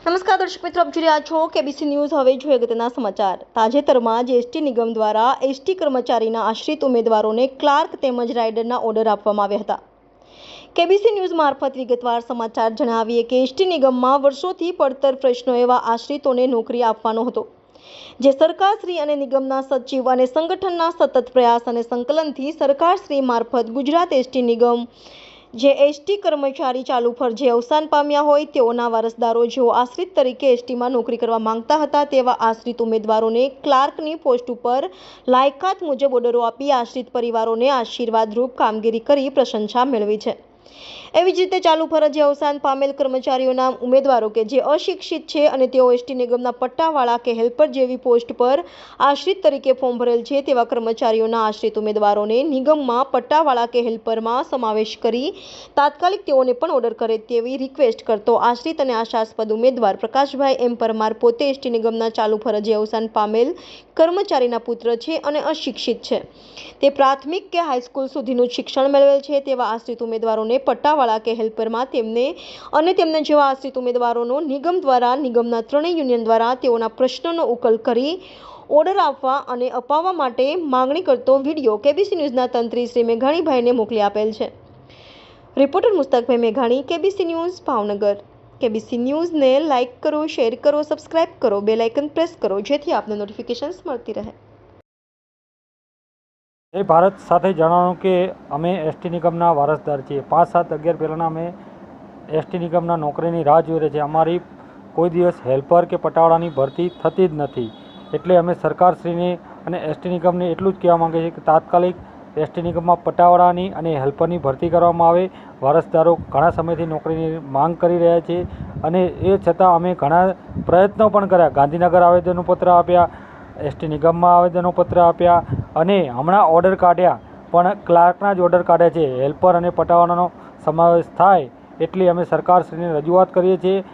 નમસ્કાર દર્શક મિત્રો, આપ જોઈ રહ્યા છો કેબીસી ન્યૂઝ હવે જોઈએ અગત્યના સમાચાર. તાજેતરમાં જીએસટી એસટી નિગમ દ્વારા એસટી કર્મચારીના આશ્રિત ઉમેદવારોને ક્લાર્ક તેમજ રાઇડરના ઓર્ડર આપવામાં આવ્યા હતા. કેબીસી ન્યૂઝ મારફત વિગતવાર સમાચાર જણાવીએ કે એસટી નિગમમાં વર્ષોથી પડતર પ્રશ્નો એવા આશ્રિતોને નોકરી આપવાનો હતો, જે સરકારશ્રી અને નિગમના સચિવ અને સંગઠનના સતત પ્રયાસ અને સંકલનથી સરકારશ્રી મારફત ગુજરાત એસટી નિગમ જે એસટી કર્મચારી ચાલુ ફરજે અવસાન પામ્યા હોય તેઓના વારસદારો જેઓ આશ્રિત તરીકે એસટીમાં નોકરી કરવા માંગતા હતા તેવા આશ્રિત ઉમેદવારોને ક્લાર્કની પોસ્ટ ઉપર લાયકાત મુજબ ઓર્ડરો આપી આશ્રિત પરિવારોને આશીર્વાદરૂપ કામગીરી કરી પ્રશંસા મેળવી છે. એવી જ રીતે ચાલુ ફરજે અવસાન પામેલ કર્મચારીઓના ઉમેદવારો કે જે અશિક્ષિત છે અને તેઓ એસટી નિગમના પટ્ટાવાળા કે હેલ્પર જેવી પોસ્ટ પર આશ્રિત તરીકે ફોર્મ ભરેલ છે તેવા કર્મચારીઓના આશ્રિત ઉમેદવારોને નિગમમાં પટ્ટાવાળા કે હેલ્પરમાં સમાવેશ કરી તાત્કાલિક તેઓને પણ ઓર્ડર કરે તેવી રિક્વેસ્ટ કરતો આશ્રિત અને આશાસ્પદ ઉમેદવાર પ્રકાશભાઈ એમ પરમાર પોતે એસટી નિગમના ચાલુ ફરજે અવસાન પામેલ કર્મચારીના પુત્ર છે અને અશિક્ષિત છે. તે પ્રાથમિક કે હાઈસ્કૂલ સુધીનું શિક્ષણ મેળવેલ છે તેવા આશ્રિત ઉમેદવારોને પટ્ટાવાળા કે હેલ્પરમાં તેમને અને તેમના જેવા આશ્રિત ઉમેદવારોનો નિગમ દ્વારા, નિગમના ત્રણેય યુનિયન દ્વારા તેઓના પ્રશ્નોનો ઉકેલ કરી ઓર્ડર આપવા અને અપાવવા માટે માંગણી કરતો વીડિયો કેબીસી ન્યૂઝના તંત્રી શ્રી મેઘાણીભાઈને મોકલી આપેલ છે. રિપોર્ટર મુસ્તકભાઈ મેઘાણી, કેબીસી ન્યૂઝ, ભાવનગર. કેબીસી ન્યૂઝને લાઇક કરો, શેર કરો, સબસ્ક્રાઇબ કરો, બેલ આઇકન પ્રેસ કરો, જેથી આપને નોટિફિકેશન્સ મળતી રહે. એ ભારત. સાથે જણાવવાનું કે અમે એસટી નિગમના વારસદાર છીએ. પાંચ સાત અગિયાર પહેલાંના અમે એસટી નિગમના નોકરીની રાહ જોઈ રહ્યા છીએ. અમારી કોઈ દિવસ હેલ્પર કે પટાવાળાની ભરતી થતી જ નથી. એટલે અમે સરકારશ્રીને અને એસટી નિગમને એટલું જ કહેવા માગીએ છીએ કે તાત્કાલિક એસટી નિગમમાં પટાવાળાની અને હેલ્પરની ભરતી કરવામાં આવે. વારસદારો ઘણા સમયથી નોકરીની માંગ કરી રહ્યા છે અને એ છતાં અમે ઘણા પ્રયત્નો પણ કર્યા. ગાંધીનગર આવેદનપત્ર આપ્યા. એસટી નિગમમાં આવેદનપત્ર આપ્યા અને હમણાં ઓર્ડર કાઢ્યા. પણ ક્લાર્કના જ ઓર્ડર કાઢ્યા છે. હેલ્પર અને પટાવાળાનો સમાવેશ થાય એટલી અમે સરકારશ્રીને રજૂઆત કરીએ છીએ.